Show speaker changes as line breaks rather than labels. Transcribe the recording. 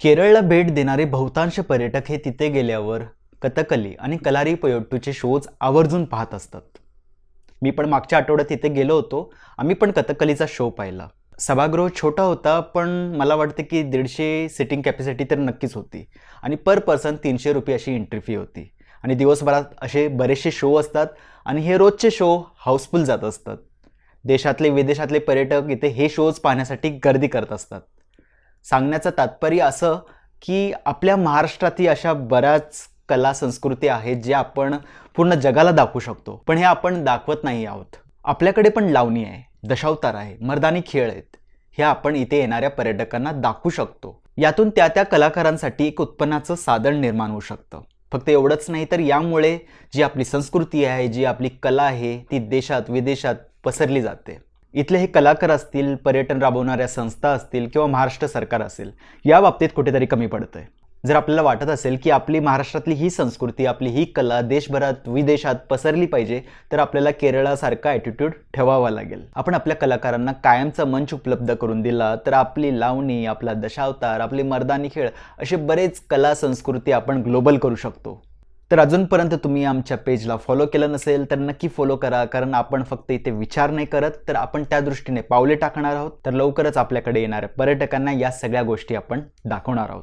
केरळला भेट देणारे बहुतांश पर्यटक हे तिथे गेल्यावर कथकली आणि कलारी पयोट्टूचे शोज आवर्जून पाहत असतात. मी पण मागच्या आठवड्यात तिथे गेलो होतो. आम्ही पण कथकलीचा शो पाहिला. सभागृह छोटा होता पण मला वाटतं की दीडशे सिटिंग कॅपॅसिटी तर नक्कीच होती. आणि पर पर्सन तीनशे रुपये अशी एंट्री फी होती. आणि दिवसभरात असे बरेचसे शो असतात आणि हे रोजचे शो हाऊसफुल जात असतात. देशातले विदेशातले पर्यटक इथे हे शोज पाहण्यासाठी गर्दी करत असतात. सांगण्याचं तात्पर्य असं की आपल्या महाराष्ट्रातही अशा बऱ्याच कला संस्कृती आहेत जे आपण पूर्ण जगाला दाखवू शकतो. पण हे आपण दाखवत नाही आहोत. आपल्याकडे पण लावणी आहे दशावतार आहे मर्दानी खेळ आहेत. हे आपण इथे येणाऱ्या पर्यटकांना दाखवू शकतो. यातून त्या त्या कलाकारांसाठी एक उत्पन्नाचं साधन निर्माण होऊ शकतं. फक्त एवढंच नाही तर यामुळे जी आपली संस्कृती आहे जी आपली कला आहे ती देशात विदेशात पसरली जाते. इथले हे कलाकार असतील पर्यटन राबवणाऱ्या संस्था असतील किंवा महाराष्ट्र सरकार असेल या बाबतीत कुठेतरी कमी पडतंय. जर आपल्याला वाटत असेल की आपली महाराष्ट्रातली ही संस्कृती आपली ही कला देशभरात विदेशात पसरली पाहिजे तर आपल्याला केरळासारखा ॲटिट्यूड ठेवावा लागेल. आपण आपल्या कलाकारांना कायमचा मंच उपलब्ध करून दिला तर आपली लावणी आपला दशावतार आपले मर्दानी खेळ असे बरेच कला संस्कृती आपण ग्लोबल करू शकतो. तर अजूनपर्यंत तुम्ही आमच्या पेजला फॉलो केलं नसेल तर नक्की फॉलो करा कारण आपण फक्त इथे विचार नाही करत तर आपण त्या दृष्टीने पावले टाकणार आहोत. तर लवकरच आपल्याकडे येणाऱ्या पर्यटकांना या सगळ्या गोष्टी आपण दाखवणार आहोत.